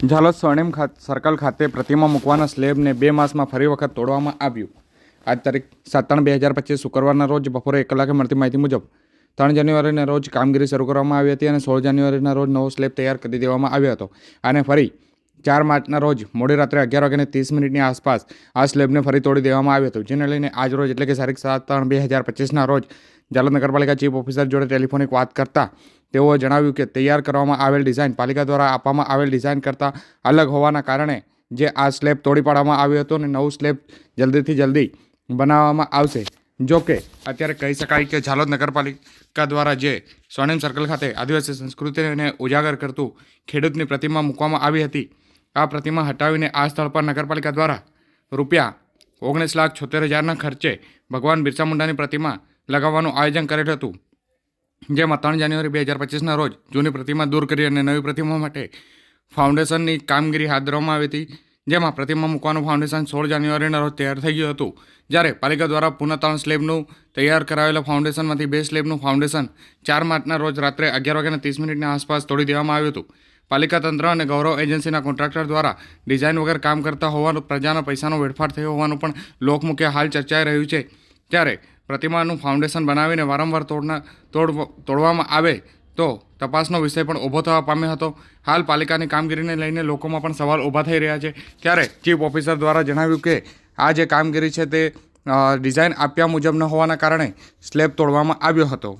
ઝાલોદ સ્વર્ણિમ circle ખાતે પ્રતિમા મૂકવાના સ્લેબને બે માસમાં ફરી વખત તોડવામાં આવ્યું. આજ તારીખ સાત ત્રણ બે હજાર પચીસ શુક્રવારના રોજ બપોરે એક કલાકે મળતી માહિતી મુજબ ત્રણ જાન્યુઆરીના રોજ કામગીરી શરૂ કરવામાં આવી હતી અને સોળ જાન્યુઆરીના રોજ નવો સ્લેબ તૈયાર કરી દેવામાં આવ્યો હતો. અને ફરી ચાર માર્ચના રોજ મોડી રાત્રે અગિયાર વાગ્યાને ત્રીસ મિનિટની આસપાસ આ સ્લેબને ફરી તોડી દેવામાં આવ્યો હતો, જેને લઈને આજ રોજ એટલે કે તારીખ સાત ત્રણ બે હજાર પચીસના રોજ જાલોદ નગરપાલિકા ચીફ ઓફિસર જોડે ટેલિફોનિક વાત કરતા તેઓએ જણાવ્યું કે તૈયાર કરવામાં આવેલ ડિઝાઇન પાલિકા દ્વારા આપવામાં આવેલ ડિઝાઇન કરતાં અલગ હોવાના કારણે જે આ સ્લેબ તોડી પાડવામાં આવ્યો હતો અને નવું સ્લેબ જલ્દીથી જલ્દી બનાવવામાં આવશે. જો કે, અત્યારે કહી શકાય કે ઝાલોદ નગરપાલિકા દ્વારા જે સ્વર્ણિમ સર્કલ ખાતે આદિવાસી સંસ્કૃતિને ઉજાગર કરતું ખેડૂતની પ્રતિમા મૂકવામાં આવી હતી, આ પ્રતિમા હટાવીને આ સ્થળ પર નગરપાલિકા દ્વારા રૂપિયા ઓગણીસ લાખ છોતેર હજારના ખર્ચે ભગવાન બિરસા મુંડાની પ્રતિમા લગાવવાનું આયોજન કરેલ હતું. જેમાં ત્રણ જાન્યુઆરી બે હજાર પચીસના રોજ જૂની પ્રતિમા દૂર કરી અને નવી પ્રતિમા માટે ફાઉન્ડેશનની કામગીરી હાથ ધરવામાં આવી હતી. જેમાં પ્રતિમા મૂકવાનું ફાઉન્ડેશન સોળ જાન્યુઆરીના રોજ તૈયાર થઈ ગયું હતું. જ્યારે પાલિકા દ્વારા પુનઃ ત્રણ સ્લેબનું તૈયાર કરાવેલા ફાઉન્ડેશનમાંથી બે સ્લેબનું ફાઉન્ડેશન ચાર માર્ચના રોજ રાત્રે અગિયાર વાગ્યાના ત્રીસ મિનિટની આસપાસ તોડી દેવામાં આવ્યું હતું. પાલિકા તંત્ર અને ગૌરવ એજન્સીના કોન્ટ્રાક્ટર દ્વારા ડિઝાઇન વગર કામ કરતા હોવાનું, પ્રજાના પૈસાનો વેડફાટ થયો હોવાનું પણ લોકમુખે હાલ ચર્ચાઈ રહ્યું છે. ત્યારે પ્રતિમાનું ફાઉન્ડેશન બનાવીને વારંવાર તોડના તોડ તોડવામાં આવે તો તપાસનો વિષય પણ ઊભો થવા પામ્યો હતો. હાલ પાલિકાની કામગીરીને લઈને લોકોમાં પણ સવાલ ઊભા થઈ રહ્યા છે. ત્યારે ચીફ ઓફિસર દ્વારા જણાવ્યું કે, આ જે કામગીરી છે તે ડિઝાઇન આપ્યા મુજબ ન હોવાના કારણે સ્લેબ તોડવામાં આવ્યો હતો.